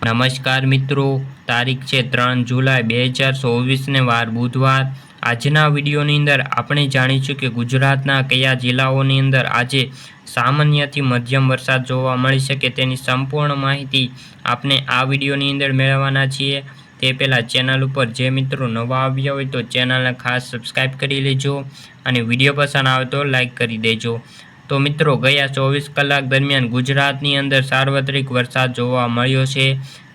નમસ્કાર મિત્રો, તારીખ છે ત્રણ જુલાઈ બે હજાર ચોવીસને વાર બુધવાર. આજના વિડીયોની અંદર આપણે જાણીશું કે ગુજરાતના કયા જિલ્લાઓની અંદર આજે સામાન્યથી મધ્યમ વરસાદ જોવા મળી શકે તેની સંપૂર્ણ માહિતી આપણે આ વિડીયોની અંદર મેળવવાના છીએ. તે પહેલાં ચેનલ ઉપર જે મિત્રો નવા આવ્યા હોય તો ચેનલને ખાસ સબસ્ક્રાઈબ કરી લેજો અને વીડિયો પસંદ આવે તો લાઈક કરી દેજો. તો મિત્રો, ગયા ચોવીસ કલાક દરમિયાન ગુજરાતની અંદર સાર્વત્રિક વરસાદ જોવા મળ્યો છે.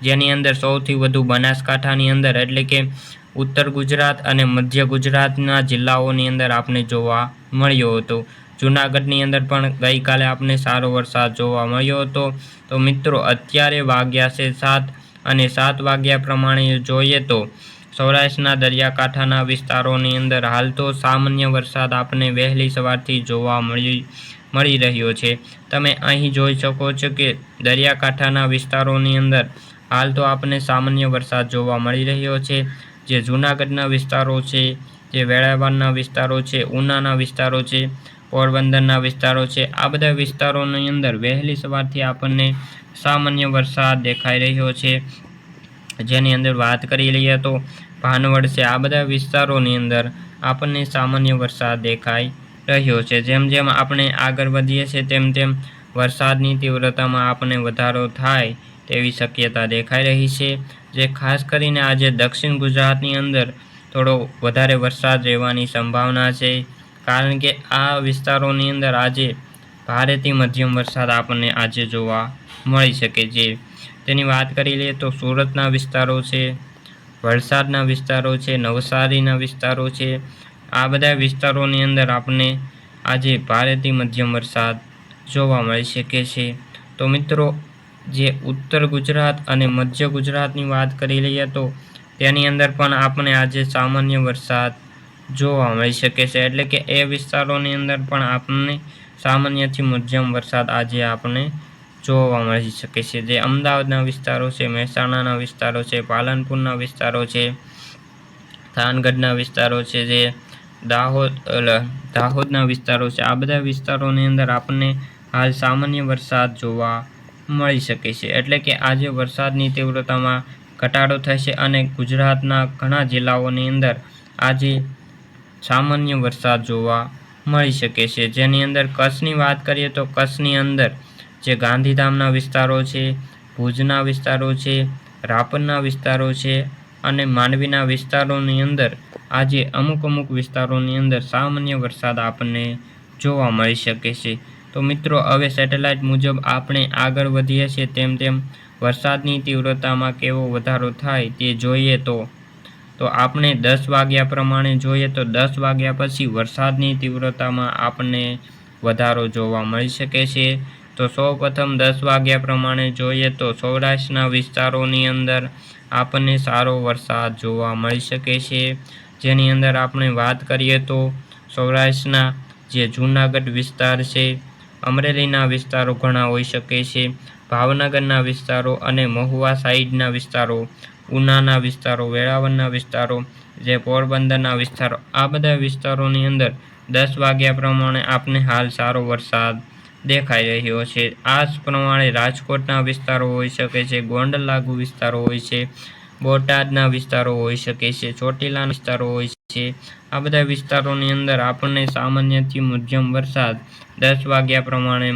જેની અંદર સૌથી વધુ બનાસકાંઠાની અંદર, એટલે કે ઉત્તર ગુજરાત અને મધ્ય ગુજરાતના જિલ્લાઓની અંદર આપણે જોવા મળ્યો હતો. જૂનાગઢની અંદર પણ ગઈકાલે આપણે સારો વરસાદ જોવા મળ્યો હતો. તો મિત્રો, અત્યારે વાગ્યા છે સાત અને સાત વાગ્યા પ્રમાણે જોઈએ તો સૌરાષ્ટ્રના દરિયાકાંઠાના વિસ્તારોની અંદર હાલ તો સામાન્ય વરસાદ આપણે વહેલી સવારથી જોવા મળી મળી રહ્યો છે. તમે અહીં જોઈ શકો છો કે દરિયાકાંઠાના વિસ્તારોની અંદર હાલ તો આપણને સામાન્ય વરસાદ જોવા મળી રહ્યો છે. જે જૂનાગઢના વિસ્તારો છે, જે વેળાવળના વિસ્તારો છે, ઉનાના વિસ્તારો છે, પોરબંદરના વિસ્તારો છે, આ બધા વિસ્તારોની અંદર વહેલી સવારથી આપણને સામાન્ય વરસાદ દેખાઈ રહ્યો છે. જેની અંદર વાત કરી લઈએ તો ભાનવડ છે, આ બધા વિસ્તારોની અંદર આપણને સામાન્ય વરસાદ દેખાઈ રહ્યો છે. જેમ જેમ આપણે આગળ વધીએ છીએ, તેમ તેમ વરસાદની તીવ્રતામાં આપણને વધારો થાય તેવી શક્યતા દેખાઈ રહી છે. જે ખાસ કરીને આજે દક્ષિણ ગુજરાતની અંદર થોડો વધારે વરસાદ રહેવાની સંભાવના છે. કારણ કે આ વિસ્તારોની અંદર આજે ભારેથી મધ્યમ વરસાદ આપણને આજે જોવા મળી શકે છે. તેની વાત કરી લઈએ તો સુરતના વિસ્તારો છે, વલસાડના વિસ્તારો છે, નવસારીના વિસ્તારો છે આ બધા વિસ્તારોની અંદર આપણને આજે ભારેથી મધ્યમ વરસાદ જોવા મળી શકે છે. તો મિત્રો, જે ઉત્તર ગુજરાત અને મધ્ય ગુજરાતની વાત કરી લઈએ તો તેની અંદર પણ આપણે આજે સામાન્ય વરસાદ જોવા મળી શકે છે. એટલે કે એ વિસ્તારોની અંદર પણ આપણને સામાન્યથી મધ્યમ વરસાદ આજે આપણે જોવા મળી શકે છે. જે અમદાવાદના વિસ્તારો છે, મહેસાણાના વિસ્તારો છે, પાલનપુરના વિસ્તારો છે, થાનગઢના વિસ્તારો છે, જે દાહોદ દાહોદના વિસ્તારો છે. આ બધા વિસ્તારોની અંદર આપણને હાલ સામાન્ય વરસાદ જોવા મળી શકે છે. એટલે કે આજે વરસાદની તીવ્રતામાં ઘટાડો થશે અને ગુજરાતના ઘણા જિલ્લાઓની અંદર આજે સામાન્ય વરસાદ જોવા મળી શકે છે. જેની અંદર કચ્છની વાત કરીએ તો કચ્છની અંદર જે ગાંધીધામના વિસ્તારો છે, ભુજના વિસ્તારો છે, રાપરના વિસ્તારો છે અને માંડવીના વિસ્તારોની અંદર, આજે અમુક અમુક વિસ્તારોની અંદર સામાન્ય વરસાદ આપણને જોવા મળી શકે છે. તો મિત્રો, હવે સેટેલાઇટ મુજબ આપણે આગળ વધીએ છીએ. તેમ તેમ વરસાદની તીવ્રતામાં કેવો વધારો થાય તે જોઈએ તો તો આપણે દસ વાગ્યા પ્રમાણે જોઈએ તો દસ વાગ્યા પછી વરસાદની તીવ્રતામાં આપણને વધારો જોવા મળી શકે છે. તો સૌપ્રથમ દસ વાગ્યા પ્રમાણે જોઈએ તો સૌરાષ્ટ્રના વિસ્તારોની અંદર આપણને સારો વરસાદ જોવા મળી શકે છે. જેની અંદર આપણે વાત કરીએ તો સૌરાષ્ટ્રના જે જૂનાગઢ વિસ્તાર છે, અમરેલીના વિસ્તારો ઘણા હોઈ શકે છે, ભાવનગરના વિસ્તારો અને મહુવા સાઈડના વિસ્તારો, ઉનાના વિસ્તારો, વેળાવળના વિસ્તારો, જે પોરબંદરના વિસ્તારો, આ બધા વિસ્તારોની અંદર દસ વાગ્યા પ્રમાણે આપને હાલ સારો વરસાદ દેખાઈ રહ્યો છે. આ પ્રમાણે રાજકોટના વિસ્તારો હોઈ શકે છે ગોંડલ લાગુ વિસ્તારો હોય છે બોટાદના વિસ્તારો હોઈ શકે છે, ચોટીલાના વિસ્તારો હોય છે. આ બધા વિસ્તારોની અંદર આપણને સામાન્યથી મધ્યમ વરસાદ દસ વાગ્યા પ્રમાણે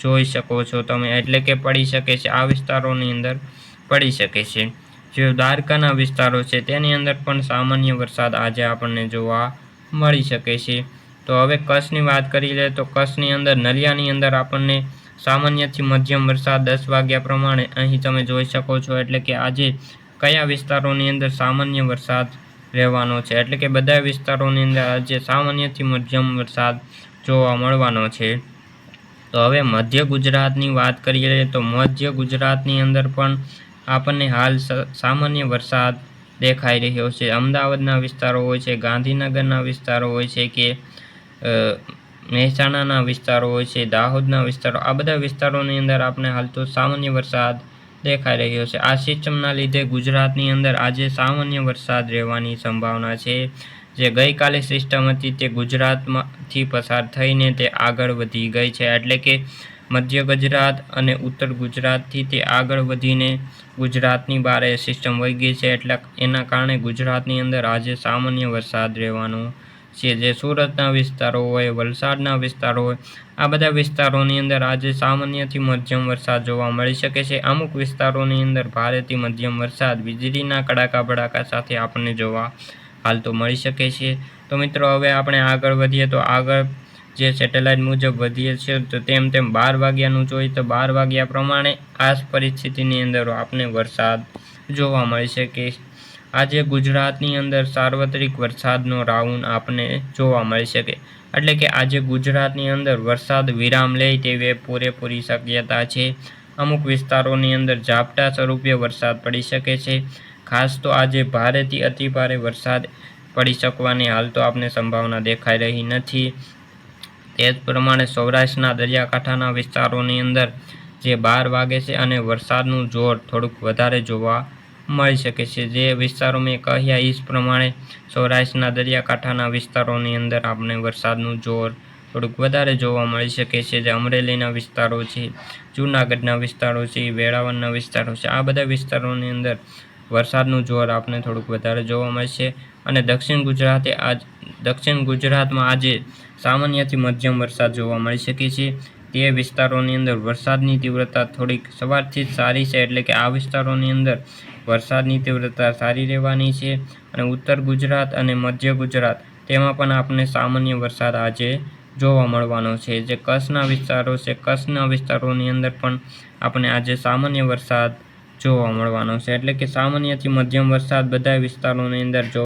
જોઈ શકો છો તમે. એટલે કે પડી શકે છે, આ વિસ્તારોની અંદર પડી શકે છે. જે દ્વારકાના વિસ્તારો છે, તેની અંદર પણ સામાન્ય વરસાદ આજે આપણને જોવા મળી શકે છે. તો હવે કચ્છની વાત કરી લે તો કચ્છની અંદર, નલિયાની અંદર આપણને સામાન્યથી મધ્યમ વરસાદ દસ વાગ્યા પ્રમાણે અહીં તમે જોઈ શકો છો. એટલે કે આજે કયા વિસ્તારોની અંદર સામાન્ય વરસાદ રહેવાનો છે? એટલે કે બધા વિસ્તારોની અંદર આજે સામાન્યથી મધ્યમ વરસાદ જોવા મળવાનો છે. તો હવે મધ્ય ગુજરાતની વાત કરીએ તો મધ્ય ગુજરાતની અંદર પણ આપણને હાલ સામાન્ય વરસાદ દેખાઈ રહ્યો છે. અમદાવાદના વિસ્તારો હોય છે, ગાંધીનગરના વિસ્તારો હોય છે કે મહેસાણાના વિસ્તારો હોય છે, દાહોદના વિસ્તારો, આ બધા વિસ્તારોની અંદર આપણે હાલ તો સામાન્ય વરસાદ દેખાઈ રહ્યો છે. આ સિસ્ટમના લીધે ગુજરાતની અંદર આજે સામાન્ય વરસાદ રહેવાની સંભાવના છે. જે ગઈકાલે સિસ્ટમ હતી તે ગુજરાતમાંથી પસાર થઈને તે આગળ વધી ગઈ છે. એટલે કે મધ્ય ગુજરાત અને ઉત્તર ગુજરાતથી તે આગળ વધીને ગુજરાતની બારે સિસ્ટમ વહી ગઈ છે. એટલે એના કારણે ગુજરાતની અંદર આજે સામાન્ય વરસાદ રહેવાનો છે. જે સુરતના વિસ્તારો હોય, વલસાડના વિસ્તારો હોય, આ બધા વિસ્તારોની અંદર આજે સામાન્યથી મધ્યમ વરસાદ જોવા મળી શકે છે. અમુક વિસ્તારોની અંદર ભારેથી મધ્યમ વરસાદ, વીજળીના કડાકા ભડાકા સાથે આપણને જોવા હાલ તો મળી શકે છે. તો મિત્રો, હવે આપણે આગળ વધીએ તો આગળ જે સેટેલાઇટ મુજબ વધીએ છીએ તો તેમ તેમ બાર વાગ્યાનું જોઈએ તો બાર વાગ્યા પ્રમાણે આ પરિસ્થિતિની અંદર આપણે વરસાદ જોવા મળી શકે આજે ગુજરાતની અંદર સાર્વત્રિક વરસાદનો રાઉન્ડ આપને જોવા મળી શકે. એટલે કે આજે ગુજરાતની અંદર વરસાદ વિરામ લે તેવી પૂરેપૂરી શક્યતા છે. અમુક વિસ્તારોની અંદર ઝાપટા સ્વરૂપે વરસાદ પડી શકે છે. ખાસ તો આજે ભારેથી અતિભારે વરસાદ પડી શકવાની હાલ તો આપને સંભાવના દેખાઈ રહી નથી. તે જ પ્રમાણે સૌરાષ્ટ્રના દરિયાકાંઠાના વિસ્તારોની અંદર જે બાર વાગે છે અને વરસાદનું જોર થોડુંક વધારે જોવા મળી શકે છે. જે વિસ્તારો મેં કહ્યા એ જ પ્રમાણે સૌરાષ્ટ્રના દરિયાકાંઠાના વિસ્તારોની અંદર આપણે વરસાદનું જોર થોડુંક વધારે જોવા મળી શકે છે. જે અમરેલીના વિસ્તારો છે, જૂનાગઢના વિસ્તારો છે, વેળાવળના વિસ્તારો છે, આ બધા વિસ્તારોની અંદર વરસાદનું જોર આપણે થોડુંક વધારે જોવા મળશે અને દક્ષિણ ગુજરાતે આજ, દક્ષિણ ગુજરાતમાં આજે સામાન્યથી મધ્યમ વરસાદ જોવા મળી શકે છે. તે વિસ્તારોની અંદર વરસાદની તીવ્રતા થોડીક સવારથી જ સારી છે, એટલે કે આ વિસ્તારોની અંદર વરસાદની તીવ્રતા સારી રહેવાની છે અને ઉત્તર ગુજરાત અને મધ્ય ગુજરાત, તેમાં પણ આપણે સામાન્ય વરસાદ આજે જોવા મળવાનો છે. જે કચ્છના વિસ્તારો છે, કચ્છના વિસ્તારોની અંદર પણ આપણે આજે સામાન્ય વરસાદ જોવા મળવાનો છે, એટલે કે સામાન્યથી મધ્યમ વરસાદ બધા વિસ્તારોની અંદર જો